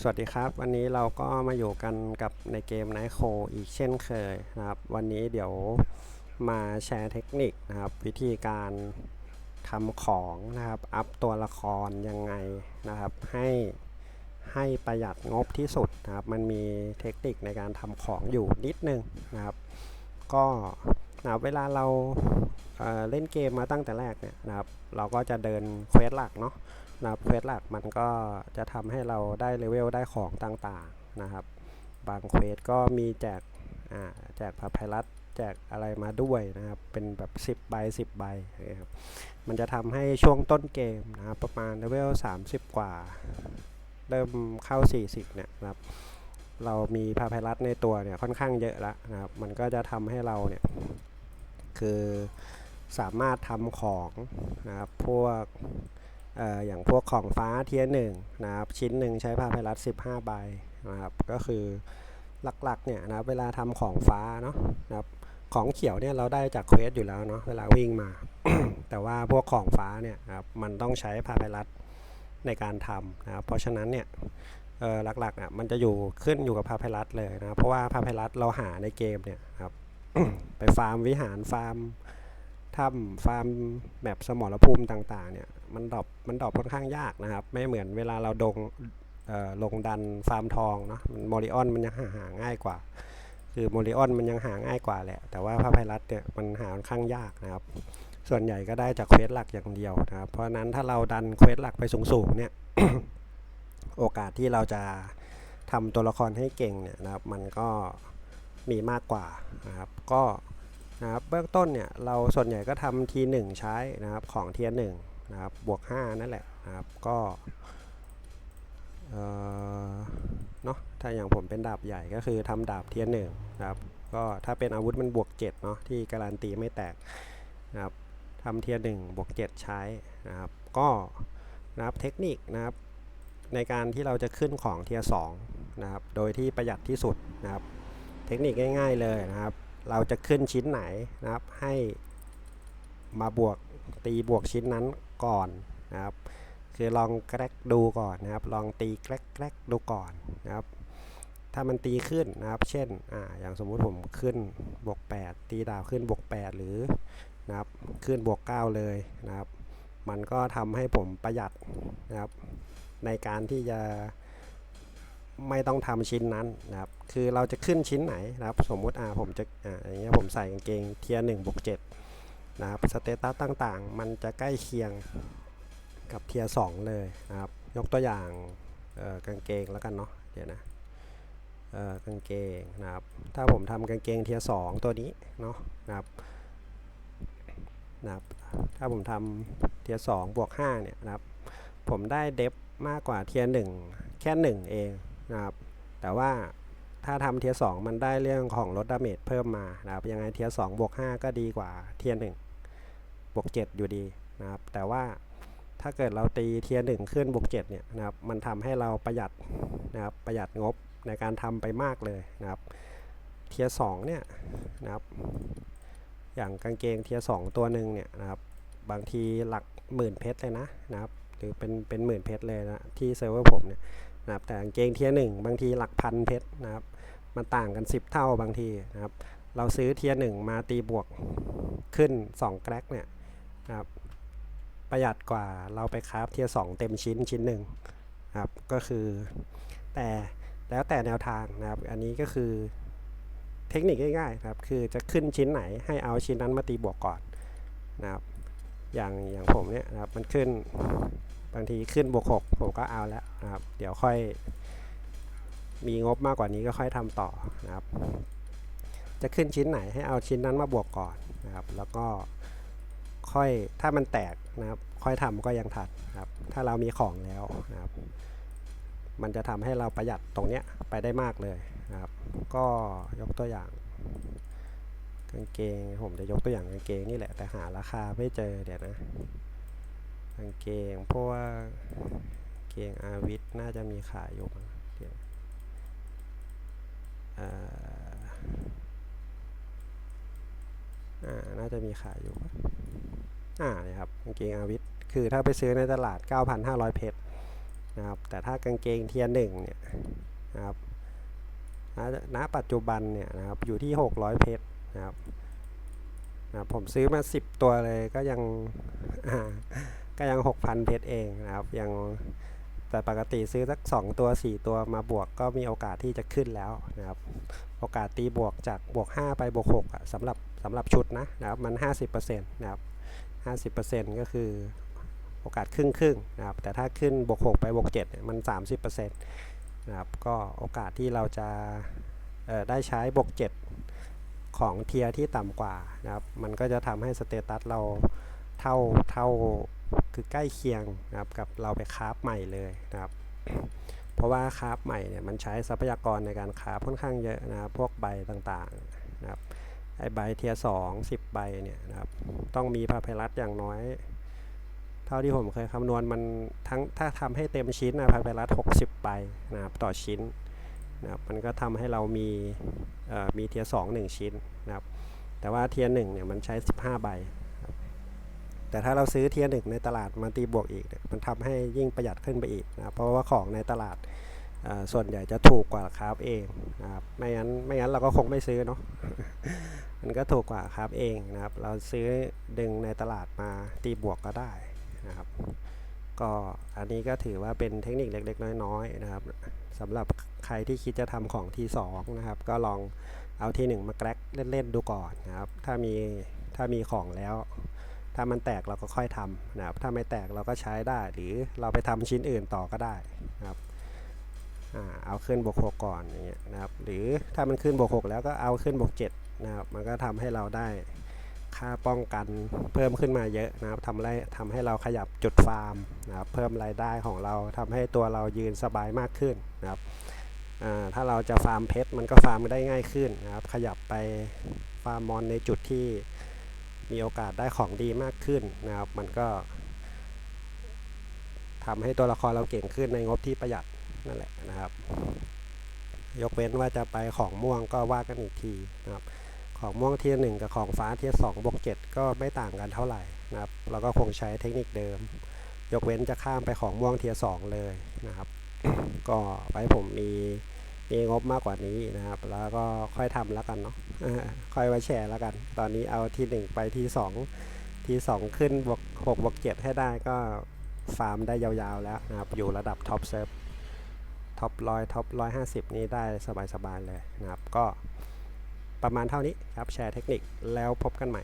สวัสดีครับ วันนี้เราก็มาอยู่กันกับในเกม Night c o อีกเช่นเคยนะครับ วันนี้เดี๋ยวมาแชร์เทคนิคนะครับ วิธีการทำของนะครับ อัพตัวละครยังไงนะครับ ให้ให้ประหยัดงบที่สุดนะครับ มันมีเทคนิคในการทำของอยู่นิดนึงนะครับ ก็นะเวลาเรา เเล่นเกมมาตั้งแต่แรกเนี่ยนะครับเราก็จะเดินเควสหลักเนาะนะครับเควสหลักมันก็จะทำให้เราได้เลเวลได้ของต่างๆนะครับ บางเควสก็มีแจกอ่าแจกพาไพรัสแจกอะไรมาด้วยนะครับ เป็นแบบ 10 ใบ 10 ใบนะครับมันจะทำให้ช่วงต้นเกมนะครับประมาณเลเวล 30 กว่า เริ่มเข้า 40 เนี่ยนะครับ เรามีพาไพรัสในตัวเนี่ยค่อนข้างเยอะแล้วนะครับ มันก็จะทำให้เราเนี่ยคือ สามารถทำของนะครับพวกออย่างพวกของฟ้าเทียหนึ่งนะครับชิ้นหนึ่งใช้พาไพรัส15 ใบนะครับก็คือหลักๆเนี่ยนะเวลาทำของฟ้าเนาะนะครับของเขียวเนี่ยเราได้จากเควสอยู่แล้วเนาะเวลาวิ่งมา แต่ว่าพวกของฟ้าเนี่ยนะครับมันต้องใช้พาไพรัสในการทำนะครับเพราะฉะนั้นเนี่ยหลักๆอะมันจะอยู่ขึ้นอยู่กับพาไพรัสเลยนะเพราะว่าพาไพรัสเราหาในเกมเนี่ยครับไปฟาร์มวิหารฟาร์ม ถ้ำฟาร์มแบบสมรภูมิต่างๆเนี่ยมันดรอปมันดรอปค่อนข้างยากนะครับ ไม่เหมือนเวลาเราดงลงดันฟาร์มทองเนาะโมริออนมันยังหาหาง่ายกว่า คือโมริออนมันยังหาง่ายกว่าแหละ แต่ว่าพระไพรัตเนี่ยมันหาค่อนข้างยากนะครับ ส่วนใหญ่ก็ได้จากเควสหลักอย่างเดียวนะครับ เพราะฉะนั้นถ้าเราดันเควสหลักไปสูงๆเนี่ยโอกาสที่เราจะทำตัวละครให้เก่งเนี่ยนะครับ มันก็มีมากกว่านะครับ ก็ นะครับเบื้องต้นเนี่ยเราส่วนใหญ่ก็ทำทีหนึ่งใช้นะครับของเทียหนึ่งนะครับบวก 5 นั่นแหละนะครับก็เออเนาะถ้าอย่างผมเป็นดาบใหญ่ก็คือทำดาบเทียหนึ่งนะครับก็ถ้าเป็นอาวุธมันบวก7เนาะที่การันตีไม่แตกนะครับทำเทียหนึ่งบวก7ใช้นะครับก็นะครับเทคนิคนะครับในการที่เราจะขึ้นของเทียสองนะครับโดยที่ประหยัดที่สุดนะครับเทคนิคง่าย ๆเลยนะครับ เราจะขึ้นชิ้นไหนนะครับ ให้มาบวกตีบวกชิ้นนั้นก่อนนะครับ คือลองแกรกดูก่อนนะครับ ลองตีแกรกแกรกดูก่อนนะครับ ถ้ามันตีขึ้นนะครับ เช่นอ่าอย่างสมมุติผมขึ้นบวก 8 ตีดาวขึ้นบวก 8 หรือนะครับขึ้นบวก 9 เลยนะครับ มันก็ทำให้ผมประหยัดนะครับ ในการที่จะ ไม่ต้องทำชิ้นนั้นนะครับ คือเราจะขึ้นชิ้นไหนนะครับ สมมุติอ่าผมจะอ่าอย่างเงี้ยผมใส่กางเกงเทียร์หนึ่งบวกเจ็ดนะครับสเตตัสต่างๆ มันจะใกล้เคียงกับเทียร์สองเลยนะครับ ยกตัวอย่างเอ่อกางเกงแล้วกันเนาะเดี๋ยวนะเอ่อกางเกงนะครับ ถ้าผมทำกางเกงเทียร์สองตัวนี้เนาะนะครับนะครับ ถ้าผมทำเทียร์สองบวกห้าเนี่ยนะครับ ผมได้เดฟมากกว่าเทียร์หนึ่งแค่หนึ่งเอง นะครับแต่ว่าถ้าทำเทียร์สมันได้เรื่องของลดดาเมจเพิ่มมานะครับยังไงเทียร์สบวก5ก็ดีกว่าเทียร์หนึ่งบวก7อยู่ดีนะครับแต่ว่าถ้าเกิดเราตีเทียร์หนึ่งขึ้นบวก7เนี่ยนะครับมันทำให้เราประหยัดนะครับประหยัดงบในการทำไปมากเลยนะครับเทียร์สเนี่ยนะครับอย่างกางเกงเทียร์สตัวหนึ่งเนี่ยนะครับบางทีหลักหมื่นเพชรเลยนะนะครับหรือเป็นเป็นหมื่นเพชรเลยนะที่เซิร์ฟเวอร์ผมเนี่ย นะครับแต่กางเกงเทียหนึ่งบางทีหลักพันเพชรนะครับมันต่างกัน 10 เท่าบางทีนะครับ เราซื้อเทียหนึ่งมาตีบวกขึ้น 2 แกรกเนี่ยนะครับประหยัดกว่าเราไปคราฟเทียร์สเต็มชิ้นชิ้นหนึ่งครับก็คือแต่แล้วแต่แนวทางนะครับ อันนี้ก็คือเทคนิคง่ายๆครับ คือจะขึ้นชิ้นไหนให้เอาชิ้นนั้นมาตีบวกก่อนนะครับ อย่างอย่างผมเนี่ยนะครับมันขึ้น บางทีขึ้นบวกหกผมก็เอาแล้วนะครับ เดี๋ยวค่อยมีงบมากกว่านี้ก็ค่อยทำต่อนะครับ จะขึ้นชิ้นไหนให้เอาชิ้นนั้นมาบวกก่อนนะครับ แล้วก็ค่อยถ้ามันแตกนะครับ ค่อยทำก็ยังทันนะครับ ถ้าเรามีของแล้วนะครับ มันจะทำให้เราประหยัดตรงเนี้ยไปได้มากเลยนะครับ ก็ยกตัวอย่างกางเกงผมจะยกตัวอย่างกางเกงนี่แหละแต่หาราคาไม่เจอเดี๋ยวนะ กางเกงเพราะว่าเกงอาวิทน่าจะมีขายอยู่เดี๋ยวอ่าอ่า น่าจะมีขายอยู่อ่าเนี่ยครับกางเกงอาวิทคือถ้าไปซื้อในตลาด 9,500 เพชรนะครับ แต่ถ้ากางเกงเทียร์หนึ่งเนี่ยนะครับณปัจจุบันเนี่ยนะครับอยู่ที่ 600 เพชรนะครับนะครับผมซื้อมา 10 ตัวเลยก็ยังอ่า ก็ยัง 6,000 เพชรเองนะครับยังแต่ปกติซื้อสัก 2 ตัว 4 ตัวมาบวกก็มีโอกาสที่จะขึ้นแล้วนะครับโอกาสตีบวกจากบวก 5 ไปบวก6อะสำหรับสำหรับชุดนะนะครับมัน 50%นะครับ 50%ก็คือโอกาสครึ่งครึ่งนะครับแต่ถ้าขึ้นบวก 6 ไปบวก7เนี่ยมัน 30%นะครับก็โอกาสที่เราจะได้ใช้บวก 7 ของเทียร์ที่ต่ำกว่านะครับมันก็จะทำให้สเตตัสเราเท่าเท่า คือใกล้เคียงนะครับกับเราไปคราฟใหม่เลยนะครับ เพราะว่าคราฟใหม่เนี่ยมันใช้ทรัพยากรในการคราฟค่อนข้างเยอะนะครับพวกใบต่างๆนะครับไอใบเทียสองสิบใบเนี่ยนะครับต้องมีพาเพลัสอย่างน้อย เท่าที่ผมเคยคำนวณมันทั้งถ้าทำให้เต็มชิ้นนะพาเพลัสหกสิบใบนะครับต่อชิ้นนะครับมันก็ทำให้เรามีเอ่อมีเทียสองหนึ่งชิ้นนะครับแต่ว่าเทียหนึ่งเนี่ยมันใช้สิบห้าใบ แต่ถ้าเราซื้อเทียร์หนึ่งในตลาดมาตีบวกอีก มันทำให้ยิ่งประหยัดขึ้นไปอีกนะเพราะว่าของในตลาดส่วนใหญ่จะถูกกว่าคราฟเองนะครับไม่งั้นไม่งั้นเราก็คงไม่ซื้อเนาะมันก็ถูกกว่าครับเองนะครับ เราซื้อดึงในตลาดมาตีบวกก็ได้นะครับก็อันนี้ก็ถือว่าเป็นเทคนิคเล็กๆ น้อยๆนะครับสำหรับใครที่คิดจะทำของทีสองนะครับ ก็ลองเอาทีหนึ่งมาแกรกเล่นๆดูก่อนนะครับ ถ้ามีถ้ามีของแล้ว ถ้ามันแตกเราก็ค่อยทำนะครับถ้าไม่แตกเราก็ใช้ได้ หรือเราไปทำชิ้นอื่นต่อก็ได้นะครับอเอาขึ้นบวกหก่อนอย่างเงี้ยนะครับ หรือถ้ามันขึ้นบวกหกแล้วก็เอาขึ้นบวกเจ็ดนะครับ มันก็ทำให้เราได้ค่าป้องกันเพิ่มขึ้นมาเยอะนะครับทำให้ทำให้เราขยับจุดฟาร์มนะครับเพิ่มรายได้ของเราทำให้ตัวเรายืนสบายมากขึ้นนะครับถ้าเราจะฟาร์มเพชรมันก็ฟาร์มได้ง่ายขึ้นนะครับ ขยับไปฟาร์มมอนในจุดที่ มีโอกาสได้ของดีมากขึ้นนะครับ มันก็ทำให้ตัวละครเราเก่งขึ้นในงบที่ประหยัดนั่นแหละนะครับ ยกเว้นว่าจะไปของม่วงก็ว่ากันอีกทีนะครับ ของม่วงเทียร์หนึ่งกับของฟ้าเทียร์สองบวกเจ็ดก็ไม่ต่างกันเท่าไหร่นะครับ เราก็คงใช้เทคนิคเดิม ยกเว้นจะข้ามไปของม่วงเทียร์สองเลยนะครับ ก็ไว้ผมมี มีงบมากกว่านี้นะครับ แล้วก็ค่อยทำแล้วกันเนาะค่อยไว้แชร์แล้วกัน ตอนนี้เอาที่หนึ่งไปที่สองที่สองขึ้นบวกหกบวกเจ็ดให้ได้ก็ฟาร์มได้ยาวๆแล้วนะครับ อยู่ระดับท็อปเซิร์ฟท็อปร้อยท็อปร้อยห้าสิบนี่ได้สบายๆเลยนะครับ ก็ประมาณเท่านี้ครับแชร์เทคนิคแล้วพบกันใหม่